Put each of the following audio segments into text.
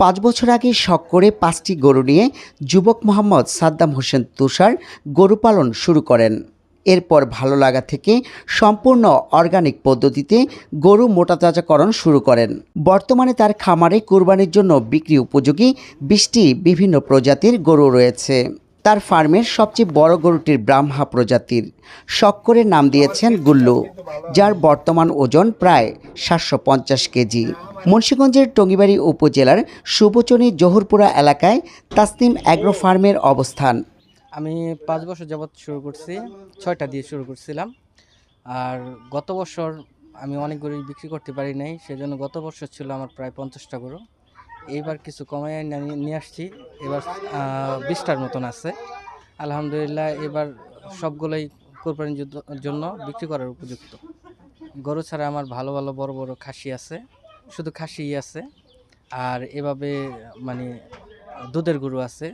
পাঁচ বছর আগে শখ করে পাঁচটি গরু নিয়ে যুবক মোহাম্মদ সাদ্দাম হোসেন তুষার গরু পালন শুরু করেন। এরপর ভালো লাগা থেকে সম্পূর্ণ অর্গানিক পদ্ধতিতে গরু মোটাতাজাকরণ শুরু করেন। বর্তমানে তার খামারে কোরবানির জন্য বিক্রি উপযোগী বিশটি বিভিন্ন প্রজাতির গরু রয়েছে। তার ফার্মের সবচেয়ে বড় গরুটির ব্রাহ্মা প্রজাতির শখ করে নাম দিয়েছেন গুল্লু, যার বর্তমান ওজন প্রায় সাতশো পঞ্চাশ কেজি। মুন্সীগঞ্জের টঙ্গিবাড়ি উপজেলার সুবচনী জহুরপুরা এলাকায় তাসনিম অ্যাগ্রো ফার্মের অবস্থান। আমি পাঁচ বছর যাবৎ শুরু করছি, ছয়টা দিয়ে শুরু করছিলাম। আর গত বছর আমি অনেক গরু বিক্রি করতে পারি নাই, সেজন্য গত বছর ছিল আমার প্রায় পঞ্চাশটা গরু। এইবার কিছু কমাই নিয়ে- আসছি। এবার বিশটার মতন আছে। আলহামদুলিল্লাহ এবার সবগুলোই কোরবানির জন্য বিক্রি করার উপযুক্ত। গরু ছাড়া আমার ভালো ভালো বড় বড় খাসি আছে। শুধু খাসিই আছে। আর এভাবে মানে দুধের গরু আছে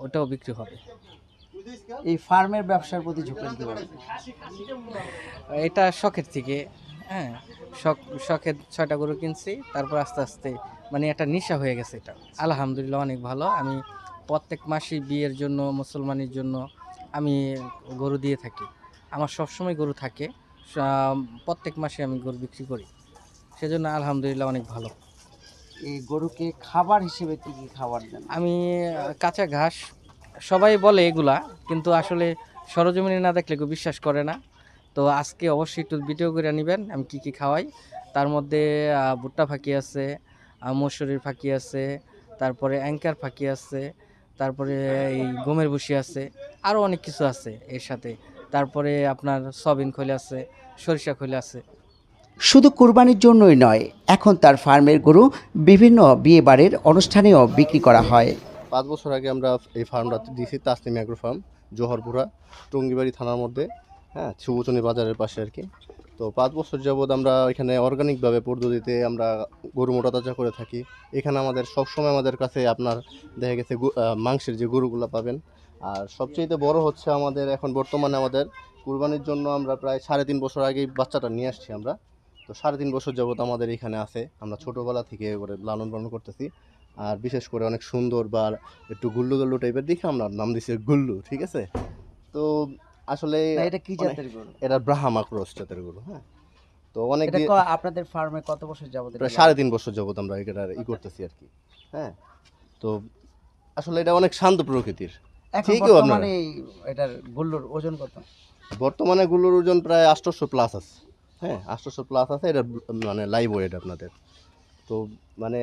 ওটাও বিক্রি হবে। এই ফার্মের ব্যবসার প্রতি ঝুঁকেন কীভাবে? এটা শখের থেকে। হ্যাঁ শখ শখের ছয়টা গরু কিনছি তারপর আস্তে আস্তে মানে একটা নেশা হয়ে গেছে এটা। আলহামদুলিল্লাহ অনেক ভালো। আমি প্রত্যেক মাসে বিয়ের জন্য মুসলমানের জন্য আমি গরু দিয়ে থাকি। আমার সবসময় গরু থাকে প্রত্যেক মাসে আমি গরু বিক্রি করি। সেজন্য আলহামদুলিল্লাহ অনেক ভালো। এই গরুকে খাবার হিসেবে কী কী খাবার দেন? আমি কাঁচা ঘাস সবাই বলে এগুলা কিন্তু আসলে সরজমিনে না দেখলে কেউ বিশ্বাস করে না। তো আজকে অবশ্যই একটু ভিডিও করে নেবেন আমি কি কি খাওয়াই। তার মধ্যে ভুট্টা ফাঁকি আছে মসুরির ফাঁকি আছে তারপরে অ্যাঙ্কার ফাঁকি আছে তারপরে এই গমের ভুসি আছে আরও অনেক কিছু আছে এর সাথে। তারপরে আপনার সবিন খৈল আছে সরিষা খৈল আছে। শুধু কুরবানির জন্যই নয় এখন তার ফার্মের গরু বিভিন্ন বিয়েবাড়ির অনুষ্ঠানেও বিক্রি করা হয়। পাঁচ বছর আগে আমরা এই ফার্মটা দিয়েছি তাসনিম অ্যাগ্রো ফার্ম জোহরপুরা টঙ্গিবাড়ি থানার মধ্যে। হ্যাঁ সুবচনী বাজারের পাশে আর কি। তো পাঁচ বছর যাবৎ আমরা এখানে অর্গানিকভাবে পদ্ধতিতে আমরা গরু মোটা তাজা করে থাকি। এখানে আমাদের সবসময় আমাদের কাছে আপনার দেখা গেছে মাংসের যে গরুগুলো পাবেন। আর সবচেয়ে বড় হচ্ছে আমাদের এখন বর্তমানে আমাদের কুরবানির জন্য আমরা প্রায় সাড়ে তিন বছর আগেই বাচ্চাটা নিয়ে আসছি আমরা। তো সাড়ে তিন বছর যাবৎ আমাদের এখানে আছে। আমরা ছোটোবেলা থেকে করে লালন পালন করতেছি। আর বিশেষ করে অনেক সুন্দর বা একটু গুল্লু গুল্লু টাইপের দেখে আমরা নাম দিছি গুল্লু, ঠিক আছে? তো আসলে এটা কি জাতের গরু? এটা ব্রাহ্মা ক্রস জাতের গরু হ্যাঁ। তো অনেক আপনাদের ফার্মে কত বছর যাবত প্রায় সাড়ে তিন বছর যাবত আমরা এটা ই করতেছি আর কি হ্যাঁ। তো আসলে এটা অনেক শান্ত প্রকৃতির। ঠিকই আপনার। এটার গুল্লুর ওজন কত? বর্তমানে গুলোর ওজন প্রায় আটশোশো প্লাস আছে হ্যাঁ আটশোশো প্লাস আছে এটা মানে লাইভ ওয়েট আপনাদের। তো মানে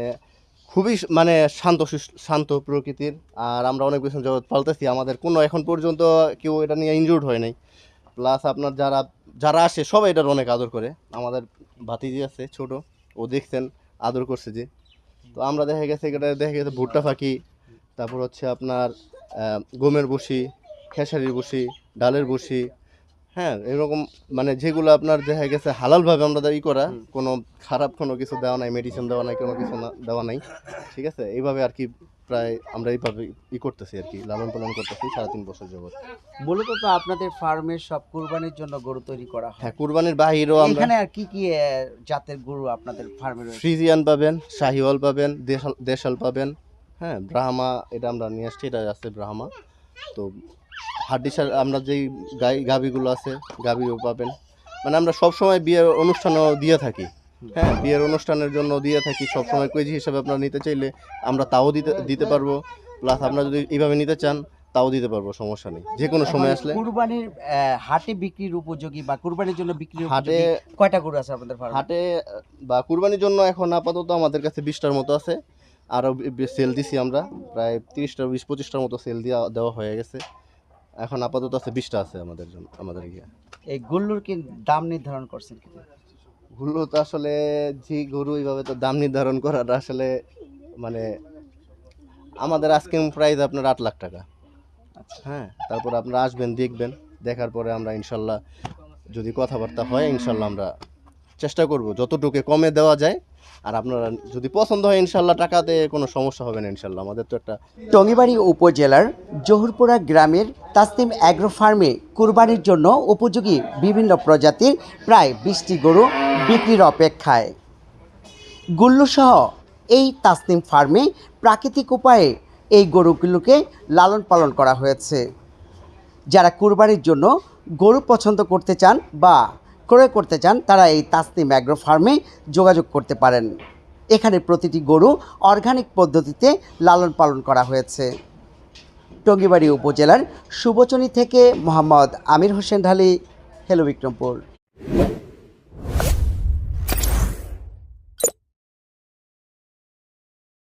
খুবই মানে শান্ত শান্ত প্রকৃতির। আর আমরা অনেক বেশি জগৎ পালতেছি। আমাদের কোনো এখন পর্যন্ত কেউ এটা নিয়ে ইনজুর্ড হয় নাই। প্লাস আপনার যারা যারা আসে, সবাই এটার অনেক আদর করে। আমাদের ভাতিজি আছে, ছোট। ও দেখছেন, আদর করছে যে। তো আমরা দেখা গেছে এটা দেখা গেছে ভুট্টা ফাঁকি, তারপর হচ্ছে আপনার গমের বসি খেসারির বসি ডালের বসি হ্যাঁ এরকম মানে যেগুলো আপনার দেখা গেছে হালালভাবে আমরা ই করা কোনো খারাপ কোনো কিছু দেওয়া নাই মেডিসিন দেওয়া নাই কোনো কিছু দেওয়া নাই ঠিক আছে? এইভাবে আর কি প্রায় আমরা এইভাবে ই করতেছি আর কি লালন পালন করতেছি সাড়ে তিন বছর যাবত মূলত তো আপনাদের ফার্মের সব কুরবানির জন্য গরু তৈরি করা হয়। হ্যাঁ কুরবানির বাহিরেও আমরা এখানে আর কি কি জাতের গরু আপনাদের ফার্মে রয়েছে? ফ্রিজিয়ান পাবেন শাহিওয়াল পাবেন দেশাল দেশাল পাবেন হ্যাঁ ব্রাহ্মা এটা আমরা নিয়ে আসছি এটা আছে ব্রাহ্মা। তো হাড্ডিসার আমরা যেই গাই গাভিগুলো আছে গাভিও পাবেন। মানে আমরা সবসময় বিয়ের অনুষ্ঠানও দিয়ে থাকি। হ্যাঁ বিয়ের অনুষ্ঠানের জন্য দিয়ে থাকি। সবসময় কেজি হিসাবে আপনারা নিতে চাইলে আমরা তাও দিতে দিতে পারব। প্লাস আপনারা যদি এইভাবে নিতে চান তাও দিতে পারব সমস্যা নেই। যে কোনো সময় আসলে। কুরবানির হাটে বিক্রির উপযোগী বা কুরবানির জন্য বিক্রির হাটে কয়টা গরু আছে আপনাদের হাটে বা কুরবানির জন্য এখন আপাতত আমাদের কাছে বিশটার মতো আছে। আরও সেল দিছি আমরা। প্রায় তিরিশটা বিশ পঁচিশটার মতো সেল দেওয়া দেওয়া হয়ে গেছে। এখন আপাতত আছে বিশটা আছে আমাদের জন্য আমাদের ইয়ে। এই গুল্লুর কি দাম নির্ধারণ করছেন কি গুল্লু তো আসলে যে গরু এইভাবে তো দাম নির্ধারণ করাটা আসলে মানে আমাদের আজকে প্রাইস আপনার আট লাখ টাকা। হ্যাঁ তারপর আপনারা আসবেন দেখবেন দেখার পরে আমরা ইনশাল্লাহ যদি কথাবার্তা হয় ইনশাল্লাহ আমরা চেষ্টা করব। যতটুকু কমে দেওয়া যায় আর আপনারা যদি পছন্দ হয় ইনশাল্লাহ টাকাতে কোনো সমস্যা হবে না ইনশাল্লাহ। আমাদের তো একটা টঙ্গিবাড়ি উপজেলার জহুরপুরা গ্রামের তাসনিম অ্যাগ্রো ফার্মে কুরবানির জন্য উপযোগী বিভিন্ন প্রজাতির প্রায় বিশটি গরু বিক্রির অপেক্ষায়। গুল্লুসহ এই তাসনিম ফার্মে প্রাকৃতিক উপায়ে এই গরুগুলোকে লালন পালন করা হয়েছে। যারা কুরবানির জন্য গরু পছন্দ করতে চান বা ক্রয় করতে চান, তারা এই তাসনিম অ্যাগ্রো ফার্মে যোগাযোগ করতে পারেন। এখানে প্রতিটি গরু অর্গানিক পদ্ধতিতে লালন পালন করা হয়েছে। টঙ্গিবাড়ি উপজেলার সুবচনী থেকে মোহাম্মদ আমির হোসেন ঢালি হেলো বিক্রমপুর।